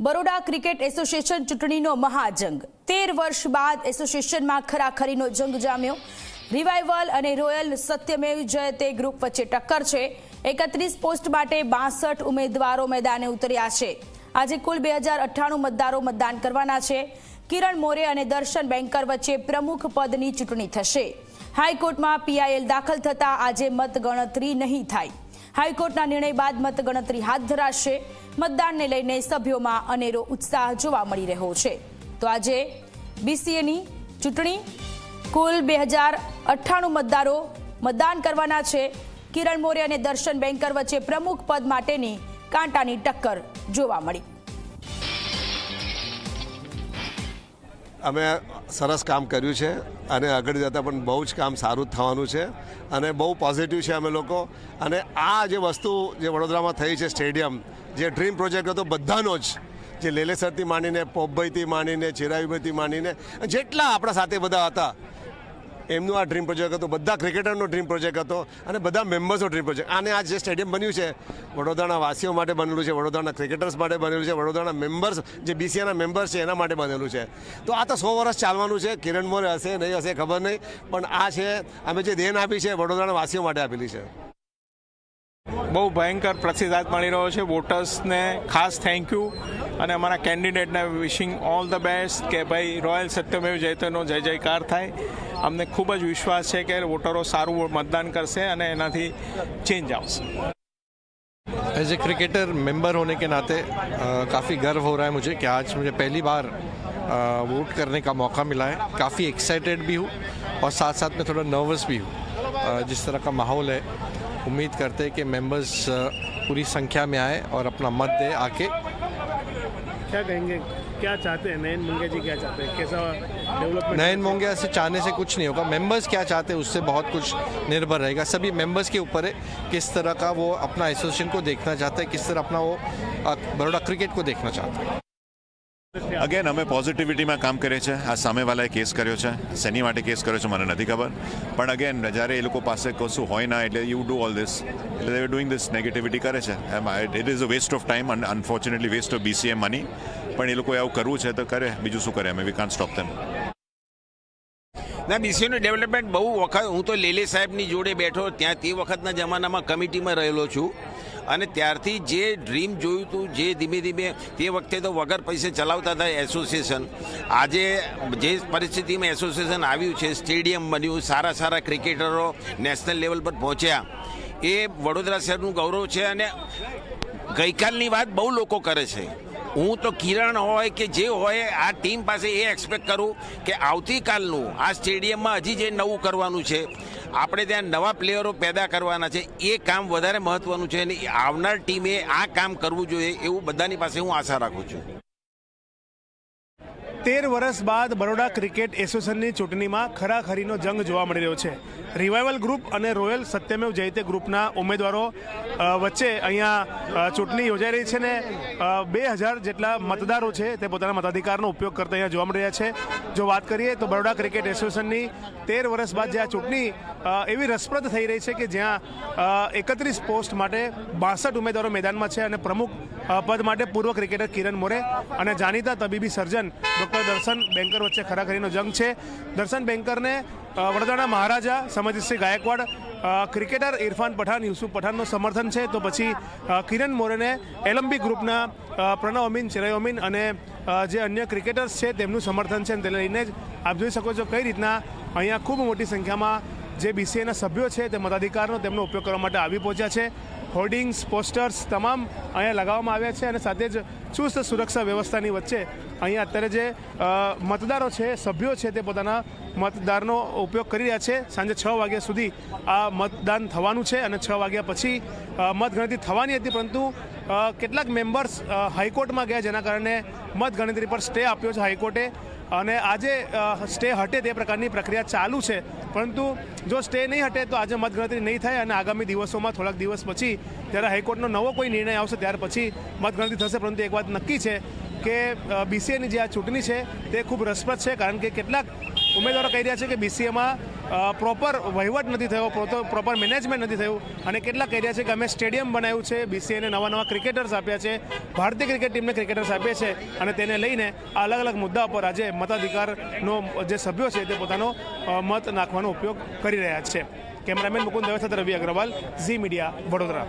Baroda cricket association ચૂંટણીનો મહાજંગ. તેર વર્ષ બાદ એસોસિએશનમાં ખરાખરીનો જંગ જામ્યો. રિવાઇવલ અને રોયલ સત્યમેવ જયતે ગ્રુપ વચ્ચે ટક્કર છે. એકત્રીસ પોસ્ટ માટે બાસઠ ઉમેદવારો મેદાને ઉતર્યા છે. આજે કુલ બે મતદારો મતદાન કરવાના છે. કિરણ મોરે અને દર્શન બેન્કર વચ્ચે પ્રમુખ પદની ચૂંટણી થશે. હાઈકોર્ટમાં પીઆઈએલ દાખલ થતાં આજે મતગણતરી નહીં થાય. હાઈકોર્ટના નિર્ણય બાદ મતગણતરી હાથ ધરાશે. મતદાનને લઈને સભ્યોમાં અનેરો ઉત્સાહ જોવા મળી રહ્યો છે. તો આજે બીસીએની ચૂંટણી, કુલ બે હજાર અઠ્ઠાણું મતદારો મતદાન કરવાના છે. કિરણ મોરે અને દર્શન બેંકર વચ્ચે પ્રમુખ પદ માટેની કાંટાની ટક્કર જોવા મળી. અમે સરસ કામ કર્યું છે અને આગળ જતાં પણ બહુ જ કામ સારું થવાનું છે અને બહુ પોઝિટિવ છે અમે લોકો. અને આ જે વસ્તુ જે વડોદરામાં થઈ છે સ્ટેડિયમ, જે ડ્રીમ પ્રોજેક્ટ હતો બધાનો જ, જે લેલેસરથી માંડીને પોપભાઈથી માંડીને ચિરાયુભાઈથી માંડીને, જેટલા આપણા સાથે બધા હતા એમનું આ ડ્રીમ પ્રોજેક્ટ હતો, બધા ક્રિકેટરનો ડ્રીમ પ્રોજેક્ટ હતો અને બધા મેમ્બર્સનો ડ્રીમ પ્રોજેક્ટ અને આ જે સ્ટેડિયમ બન્યું છે, વડોદરાના વાસીઓ માટે બનેલું છે, વડોદરાના ક્રિકેટર્સ માટે બનેલું છે, વડોદરાના મેમ્બર્સ જે બીસીએના મેમ્બર્સ છે, એના માટે બનેલું છે. તો આ તો સો વર્ષ ચાલવાનું છે, કિરણ મોરે હશે, નહીં હશે ખબર નહીં, પણ આ છે, અમે જે દેન આપી છે, વડોદરાના વાસીઓ માટે આપેલી છે. બહુ ભયંકર પ્રતિસાદ મળી રહ્યો છે વોટર્સને ખાસ થેન્ક યુ અને અમારા કેન્ડિડેટને વિશિંગ ઓલ ધ બેસ્ટ કે ભાઈ રોયલ સત્યમેવ જયતેનો જય જયકાર થાય અમને ખૂબ જ વિશ્વાસ છે કે વોટરો સારું મતદાન કરશે અને એનાથી ચેન્જ આવશે एज ए क्रिकेटर मेंबर होने के नाते काफ़ी गर्व हो रहा है मुझे कि आज मुझे पहली बार अ, वोट करने का मौका मिला है काफ़ी एक्साइटेड भी हूँ और साथ साथ में थोड़ा नर्वस भी हूँ अ, जिस तरह का माहौल है उम्मीद करते हैं कि मेंबर्स पूरी संख्या में आए और अपना मत दे आके। क्या कहेंगे? क्या चाहते हैं? नयन मुंगे जी क्या चाहते हैं? कैसा डेवलपमेंट नयन मोंगिया से चाहने से कुछ नहीं होगा। मेंबर्स क्या चाहते हैं उससे बहुत कुछ निर्भर रहेगा। सभी मेंबर्स के ऊपर है किस तरह का वो अपना एसोसिएशन को देखना चाहते हैं किस तरह अपना वो बड़ोड़ा क्रिकेट को देखना चाहते हैं। અગેન અમે પોઝિટિવિટીમાં કામ કરીએ છીએ. આ સામેવાલાએ કેસ કર્યો છે. શેની માટે કેસ કર્યો છે, મને નથી ખબર. પણ અગેન જ્યારે એ લોકો પાસે કશું હોય ના, એટલે યુ ડુ ઓલ ધીસ એટલે દે ડુઈંગ ધીસ નેગેટિવિટી કરે છે. It is a waste of time અને unfortunately waste of BCM money પણ એ લોકો આવું કરવું છે તો કરે. બીજું શું કરે? અમે વી કાન સ્ટોપ તેમ ના બીસીનું ડેવલપમેન્ટ બહુ વખત, હું તો લેલે સાહેબની જોડે બેઠો ત્યાં તે વખતના જમાનામાં કમિટીમાં રહેલો છું. અને ત્યારથી જે ડ્રીમ જોયું હતું જે ધીમે ધીમે, તે વખતે તો વગર પૈસે ચલાવતા હતા એસોસિએશન. આજે જે પરિસ્થિતિમાં એસોસિએશન આવ્યું છે, સ્ટેડિયમ બન્યું, સારા સારા ક્રિકેટરો નેશનલ લેવલ પર પહોંચ્યા. એ વડોદરા શહેરનું ગૌરવ છે અને ગઈકાલની વાત બહુ લોકો કરે છે. હું તો કિરણ હોય કે જે હોય, આ ટીમ પાસે એ એક્સપેક્ટ કરું કે આવતીકાલનું આ સ્ટેડિયમમાં હજી જે નવું કરવાનું છે આપણે ત્યાં નવા પ્લેયરો પેદા કરવાના છે. એ કામ વધારે મહત્વનું છે અને આવનાર ટીમે આ કામ કરવું જોઈએ એવું બધાની પાસે હું આશા રાખું છું. તેર વર્ષ બાદ બરોડા ક્રિકેટ એસોસિએશનની ચૂંટણીમાં ખરાખરીનો જંગ જોવા મળી રહ્યો છે. રિવાઇવલ ગ્રુપ અને રોયલ સત્યમેવ જયતે ગ્રુપના ઉમેદવારો વચ્ચે અહીંયા ચૂંટણી યોજાઈ રહી છે ને બે હજાર જેટલા મતદારો છે તે પોતાના મતાધિકારનો ઉપયોગ કરતા અહીંયા જોવા મળી રહ્યા છે. જો વાત કરીએ તો બરોડા ક્રિકેટ એસોસિએશનની તેર વર્ષ બાદ જે આ ચૂંટણી એવી રસપ્રદ થઈ રહી છે કે જ્યાં એકત્રીસ પોસ્ટ માટે બાસઠ ઉમેદવારો મેદાનમાં છે અને પ્રમુખ પદ માટે પૂર્વ ક્રિકેટર કિરણ મોરે અને જાણીતા તબીબી સર્જન ડૉક્ટર દર્શન બેન્કર વચ્ચે ખરાખરીનો જંગ છે. દર્શન બેન્કરને વડોદરાના મહારાજા સમજીતસિંહ ગાયકવાડ ક્રિકેટર ઇરફાન પઠાન યુસુફ પઠાણનું સમર્થન છે. તો પછી કિરણ મોરેને એલમ્બી ગ્રુપના પ્રણવ અમીન, ચિરાય અમીન અને જે અન્ય ક્રિકેટર્સ છે તેમનું સમર્થન છે. તેને લઈને જ આપ જોઈ શકો છો કઈ રીતના અહીંયા ખૂબ મોટી સંખ્યામાં જે બીસીએના સભ્યો છે તે મતાધિકારનો તેમનો ઉપયોગ કરવા માટે આવી પહોંચ્યા છે. હોર્ડિંગ્સ, પોસ્ટર્સ તમામ અહીંયા લગાવવામાં આવ્યા છે અને સાથે જ ચુસ્ત સુરક્ષા વ્યવસ્થાની વચ્ચે અહીંયા અત્યારે જે મતદારો છે, સભ્યો છે તે પોતાના મતદારનો ઉપયોગ કરી રહ્યા છે. સાંજે છ વાગ્યા સુધી આ મતદાન થવાનું છે અને છ વાગ્યા પછી મતગણતરી થવાની હતી પરંતુ કેટલાક મેમ્બર્સ હાઈકોર્ટમાં ગયા જેના કારણે મતગણતરી પર સ્ટે આપ્યો છે. હાઈકોર્ટે અને આજે સ્ટે હટે તે પ્રકારની પ્રક્રિયા ચાલુ છે. પરંતુ જો સ્ટે નહીં હટે તો આજે મતગણતરી નહીં થાય અને આગામી દિવસોમાં થોડાક દિવસ પછી જ્યારે હાઈકોર્ટનો નવો કોઈ નિર્ણય આવશે ત્યાર પછી મતગણતરી થશે. પરંતુ એક વાત નક્કી છે કે બીસીએની જે આ ચૂંટણી છે તે ખૂબ રસપ્રદ છે. કારણ કે કેટલાક ઉમેદવારો કહી રહ્યા છે કે બીસીએમાં પ્રોપર વહીવટ નથી થયો પ્રોપર મેનેજમેન્ટ નથી થયું. અને કેટલાક કહી રહ્યા છે કે અમે સ્ટેડિયમ બનાવ્યું છે બીસીએને નવા નવા ક્રિકેટર્સ આપ્યા છે, ભારતીય ક્રિકેટ ટીમને ક્રિકેટર્સ આપ્યા છે અને તેને લઈને અલગ અલગ મુદ્દા પર આજે મતાધિકારનો જે સભ્યો છે તે પોતાનો મત નાખવાનો ઉપયોગ કરી રહ્યા છે. કેમેરામેન મુકુંદ દવે સાથે રવિ અગ્રવાલ, ઝી મીડિયા વડોદરા.